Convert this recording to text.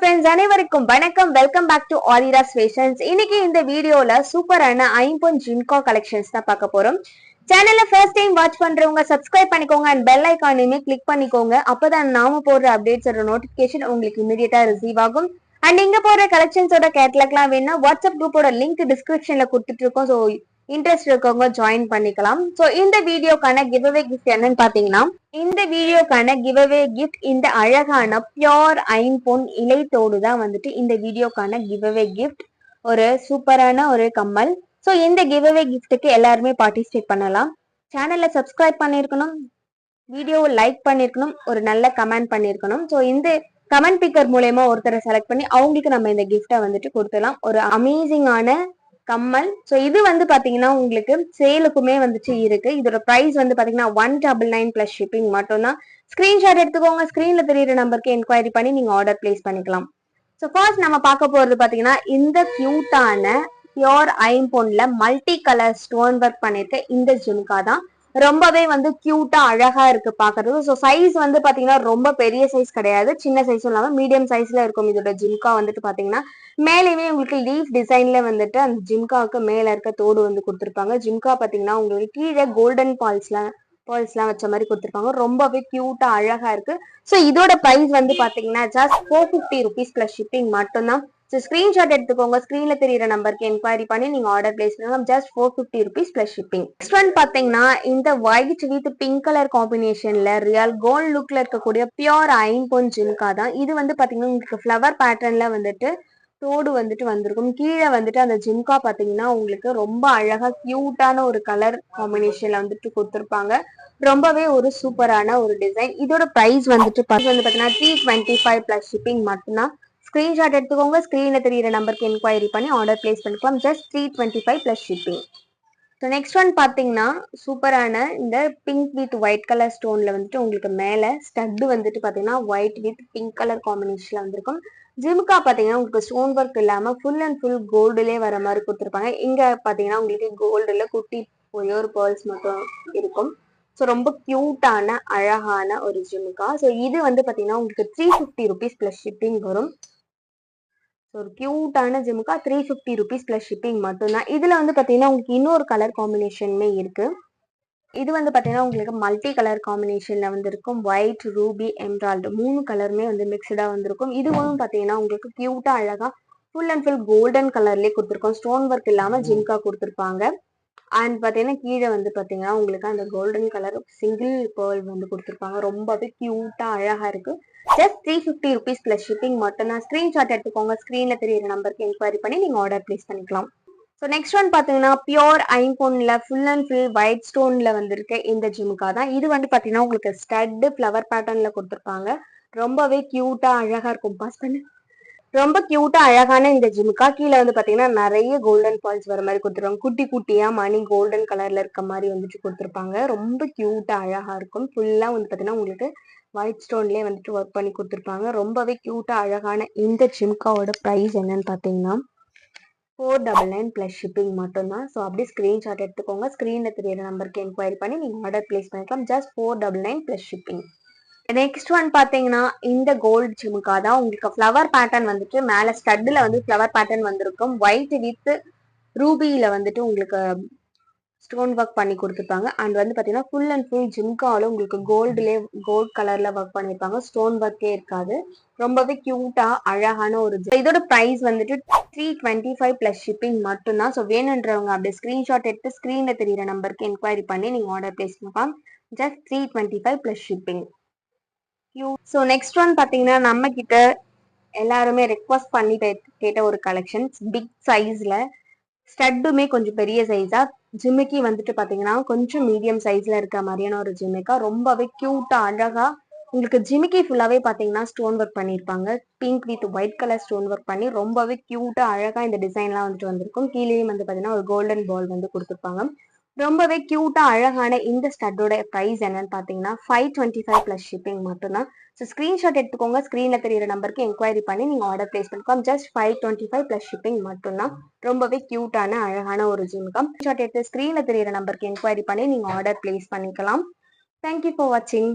Friends அனைவருக்கும் வணக்கம். Welcome back to Alira's fashions இன்னைக்கு இந்த வீடியோல சூப்பரான ஐம்பொன் ஜின்கா கலெக்ஷன்ஸ் தான் பார்க்க போறோம். சேனல்ல ஃபர்ஸ்ட் டைம் வாட்ச் பண்றவங்க சப்ஸ்கிரைப் பண்ணிக்கோங்க அண்ட் பெல் ஐக்கானையுமே கிளிக் பண்ணிக்கோங்க. அப்பதான் நாம போடுற அப்டேட்ஸோட நோட்டிபிகேஷன் உங்களுக்கு இமீடியட்டா ரிசீவ் ஆகும். அண்ட் இங்க போடுற கலெக்ஷன்ஸோட கேட்லாக்லாம் வேணும்னா வாட்ஸ்அப் குரூப்போட லிங்க் டிஸ்கிரிப்ஷன்ல கொடுத்துட்டு இருக்கோம். ஸோ இன்ட்ரெஸ்ட் இருக்கவங்க ஜாயின் பண்ணிக்கலாம். ஸோ இந்த வீடியோக்கான கிவ்அவே கிஃப்ட் என்னன்னு பார்த்தீங்கன்னா இந்த வீடியோக்கான கிவ்அவே கிஃப்ட் இந்த அழகான பியோர் ஐம்பொன் இலைத்தோடு தான் வந்துட்டு இந்த வீடியோக்கான கிவ்அவே கிஃப்ட் ஒரு சூப்பரான ஒரு கம்மல். ஸோ இந்த கிவ்அவே கிஃப்ட்டுக்கு எல்லாருமே பார்ட்டிசிபேட் பண்ணலாம். சேனலை சப்ஸ்கிரைப் பண்ணியிருக்கணும் வீடியோவை லைக் பண்ணியிருக்கணும் ஒரு நல்ல கமெண்ட் பண்ணியிருக்கணும் ஸோ இந்த கமெண்ட் பிக்கர் மூலயமா ஒருத்தரை செலக்ட் பண்ணி அவங்களுக்கு நம்ம இந்த கிஃப்டை வந்துட்டு கொடுத்துடலாம். ஒரு அமேசிங்கான கம்மல். ஸோ இது வந்து பார்த்தீங்கன்னா உங்களுக்கு சேலுக்குமே வந்துச்சு இருக்கு. இதோட ப்ரைஸ் வந்து பார்த்தீங்கன்னா one double nine plus shipping மட்டும்தான். ஸ்க்ரீன்ஷாட் எடுத்துக்கோங்க. ஸ்க்ரீனில் தெரியுற நம்பருக்கு என்கொயரி பண்ணி நீங்கள் ஆர்டர் பிளேஸ் பண்ணிக்கலாம். ஸோ ஃபர்ஸ்ட் நம்ம பார்க்க போகிறது பார்த்தீங்கன்னா இந்த க்யூட்டான பியோர் ஐம்பொன்ல மல்டி கலர் ஸ்டோன் ஒர்க் பண்ணியிருக்க இந்த ஜும்கா தான் ரொம்பவே வந்து கியூட்டா அழகா இருக்கு பாக்குறது. ஸோ சைஸ் வந்து பாத்தீங்கன்னா ரொம்ப பெரிய சைஸ் கிடையாது. சின்ன சைஸும் இல்லாம மீடியம் சைஸ்ல இருக்கும் இதோட ஜிம்கா வந்துட்டு பாத்தீங்கன்னா. மேலேயுமே உங்களுக்கு லீஃப் டிசைன்ல வந்துட்டு அந்த ஜிம்காவுக்கு மேல இருக்க தோடு வந்து கொடுத்துருப்பாங்க. ஜிம்கா பாத்தீங்கன்னா உங்களுக்கு கீழே கோல்டன் பால்ஸ்லாம் பால்ஸ்லாம் வச்ச மாதிரி கொடுத்துருப்பாங்க. ரொம்பவே கியூட்டா அழகா இருக்கு. ஸோ இதோட பிரைஸ் வந்து பாத்தீங்கன்னா just four fifty rupees plus shipping மட்டும்தான். ஸோ ஸ்க்ரீன்ஷாட் எடுத்துக்கோங்க. ஸ்க்ரீன்ல தெரியுற நம்பருக்கு என்கொயரி பண்ணி நீங்க ஆர்டர் பிளேஸ் பண்ணலாம். Just four fifty rupees plus shipping next one பாத்தீங்கன்னா இந்த ஒயிட் வித் பிங்க் கலர் காம்பினேஷன்ல ரியல் கோல்ட் லுக்ல இருக்கக்கூடிய பியோர் ஐம்பொன் ஜிம்கா தான். இது வந்து பாத்தீங்கன்னா உங்களுக்கு ஃப்ளவர் பேட்டர்ன்ல வந்துட்டு தோடு வந்துட்டு வந்திருக்கும். கீழே வந்துட்டு அந்த ஜிம்கா பாத்தீங்கன்னா உங்களுக்கு ரொம்ப அழகா கியூட்டான ஒரு கலர் காம்பினேஷன்ல வந்துட்டு கொடுத்துருப்பாங்க. ரொம்பவே ஒரு சூப்பரான ஒரு டிசைன் இதோட பிரைஸ் வந்துட்டு வந்து பாத்தீங்கன்னா three twenty five plus shipping மட்டும்தான். ஸ்க்ரீன்ஷாட் எடுத்துக்கோங்க. ஸ்க்ரீனில் தெரியுற நம்பருக்கு என்கொயரி பண்ணி ஆர்டர் பிளேஸ் பண்ணிக்கலாம் just three twenty five plus shipping so next one பார்த்தீங்கன்னா சூப்பரான இந்த பிங்க் வித் ஒயிட் கலர் ஸ்டோன்ல வந்துட்டு உங்களுக்கு மேலே ஸ்டட்டு வந்துட்டு பார்த்தீங்கன்னா ஒயிட் வித் பிங்க் கலர் காம்பினேஷனில் வந்திருக்கும். ஜிமுக்கா பார்த்தீங்கன்னா உங்களுக்கு ஸ்டோன் ஒர்க் இல்லாமல் ஃபுல் அண்ட் ஃபுல் கோல்டுலேயே வர மாதிரி கொடுத்துருப்பாங்க. இங்கே பார்த்தீங்கன்னா உங்களுக்கு கோல்டுல குட்டி ஒரே ஒரு பேர்ல்ஸ் மட்டும் இருக்கும். ஸோ ரொம்ப க்யூட்டான அழகான ஒரு ஜிமுக்கா ஸோ இது வந்து பார்த்தீங்கன்னா உங்களுக்கு three fifty rupees plus shipping வரும். ஸோ ஒரு க்யூட்டான jhumka three fifty rupees plus shipping மட்டும்தான். இதில் வந்து பார்த்தீங்கன்னா உங்களுக்கு இன்னொரு கலர் காம்பினேஷனுமே இருக்குது இது வந்து பார்த்தீங்கன்னா உங்களுக்கு மல்டி கலர் காம்பினேஷனில் வந்துருக்கும் ஒயிட் ரூபி எம்ரால்டு மூணு கலருமே வந்து மிக்சடாக வந்திருக்கும். இதுவும் பார்த்தீங்கன்னா உங்களுக்கு க்யூட்டாக அழகாக ஃபுல் அண்ட் ஃபுல் கோல்டன் கலர்லேயே கொடுத்துருக்கோம். ஸ்டோன் ஒர்க் இல்லாமல் ஜிம்கா கொடுத்துருப்பாங்க. அண்ட் பார்த்தீங்கன்னா கீழே வந்து பார்த்தீங்கன்னா உங்களுக்கு அந்த கோல்டன் கலர் சிங்கிள் பேர்ல் வந்து கொடுத்துருப்பாங்க ரொம்பவே க்யூட்டாக அழகாக இருக்கு. Just three fifty rupees plus shipping மட்டும் தான். ஸ்க்ரீன்ஷாட் எடுத்துக்கோங்க. ஸ்க்ரீனில் தெரியுற நம்பருக்கு என்கொயரி பண்ணி நீங்கள் ஆர்டர் ப்ளேஸ் பண்ணிக்கலாம். ஸோ நெக்ஸ்ட் ஒன் பார்த்தீங்கன்னா பியோர் ஐம்போன்ல ஃபுல் அண்ட் ஃபுல் ஒயிட் ஸ்டோன்ல வந்திருக்க இந்த ஜிமுக்கா தான். இது வந்து பார்த்தீங்கன்னா உங்களுக்கு ஸ்டட் ஃப்ளவர் பேட்டர்ன்ல கொடுத்துருப்பாங்க ரொம்பவே க்யூட்டா அழகா இருக்கும். பாஸ் பண்ணு. ரொம்ப கியூட்டா அழகான இந்த ஜிமுக்கா கீழே வந்து பாத்தீங்கன்னா நிறைய கோல்டன் ஃபால்ஸ் வர மாதிரி கொடுத்துருவாங்க. குட்டி குட்டியா மணி கோல்டன் கலர்ல இருக்க மாதிரி வந்துட்டு கொடுத்துருப்பாங்க. ரொம்ப கியூட்டா அழகா இருக்கும். ஃபுல்லா வந்து பாத்தீங்கன்னா உங்களுக்கு ஒயிட் ஸ்டோன்லயே வந்துட்டு ஒர்க் பண்ணி கொடுத்துருப்பாங்க. ரொம்பவே கியூட்டா அழகான இந்த ஜிம்காவோட ப்ரைஸ் என்னன்னு பாத்தீங்கன்னா four double nine plus shipping மட்டும்தான். ஸோ அப்படியே ஸ்க்ரீன்ஷாட் எடுத்துக்கோங்க. ஸ்க்ரீனில் தெரியிற நம்பருக்கு என்கொயரி பண்ணி நீங்கள் ஆர்டர் பிளேஸ் பண்ணிக்கலாம். Just four double nine plus shipping next one பார்த்தீங்கன்னா இந்த கோல்டு ஜிமுக்கா தான் உங்களுக்கு ஃப்ளவர் பேட்டர்ன் வந்துட்டு மேலே ஸ்டட்டில் வந்து ஃப்ளவர் பேட்டர்ன் வந்திருக்கும். ஒயிட் வித் ரூபியில் வந்துட்டு உங்களுக்கு ஸ்டோன் ஒர்க் பண்ணி கொடுத்துருப்பாங்க. அண்ட் வந்து பார்த்தீங்கன்னா ஃபுல் அண்ட் ஃபுல் ஜிம்காவில் உங்களுக்கு கோல்டுலே கோல்ட் கலரில் ஒர்க் பண்ணியிருப்பாங்க ஸ்டோன் ஒர்க்கே இருக்காது. ரொம்பவே க்யூட்டாக அழகான ஒரு இதோட ப்ரைஸ் வந்துட்டு three twenty five plus shipping மட்டும்தான். ஸோ வேணுன்றவங்க அப்படியே ஸ்க்ரீன்ஷாட் எடுத்து ஸ்க்ரீனில் தெரியிற நம்பருக்கு என்கொயரி பண்ணி நீங்கள் ஆர்டர் பிளேஸ் பண்ணலாம். Just three twenty five plus shipping so next one பார்த்தீங்கன்னா நம்ம கிட்ட எல்லாருமே ரெக்வஸ்ட் பண்ணி கேட்ட ஒரு கலெக்ஷன்ஸ் பிக் சைஸ்ல ஸ்டட்டுமே கொஞ்சம் பெரிய சைஸா ஜிம்மிக்கி வந்துட்டு பாத்தீங்கன்னா கொஞ்சம் மீடியம் சைஸ்ல இருக்க மாதிரியான ஒரு ஜிம்மிக்கா ரொம்பவே கியூட்டா அழகா உங்களுக்கு ஜிமிக்கி ஃபுல்லாவே பாத்தீங்கன்னா ஸ்டோன் ஒர்க் பண்ணியிருப்பாங்க pink with white colour stone work பண்ணி ரொம்பவே கியூட்டா அழகா இந்த டிசைன்லாம் வந்துட்டு வந்திருக்கும். கீழேயும் வந்து பாத்தீங்கன்னா ஒரு கோல்டன் பால் வந்து கொடுத்துருப்பாங்க. ரொம்பவே கியூட்டா அழகான இந்த ஸ்டட்டோட ப்ரைஸ் என்னன்னு பாத்தீங்கன்னா five twenty five plus shipping மட்டும்தான். ஸோ ஸ்க்ரீன்ஷாட் எடுத்துக்கோங்க. ஸ்க்ரீன்ல தெரியிற நம்பருக்கு என்கொயரி பண்ணி நீங்க ஆர்டர் பிளேஸ் பண்ணிக்கலாம் just five twenty five plus shipping மட்டும்தான். ரொம்பவே கியூட்டான அழகான ஒரு ஜிம்கம் ஷாட் எடுத்து ஸ்க்ரீன்ல தெரியிற நம்பருக்கு என்கொயரி பண்ணி நீங்க ஆர்டர் பிளேஸ் பண்ணிக்கலாம். தேங்க்யூ ஃபார் வாட்சிங்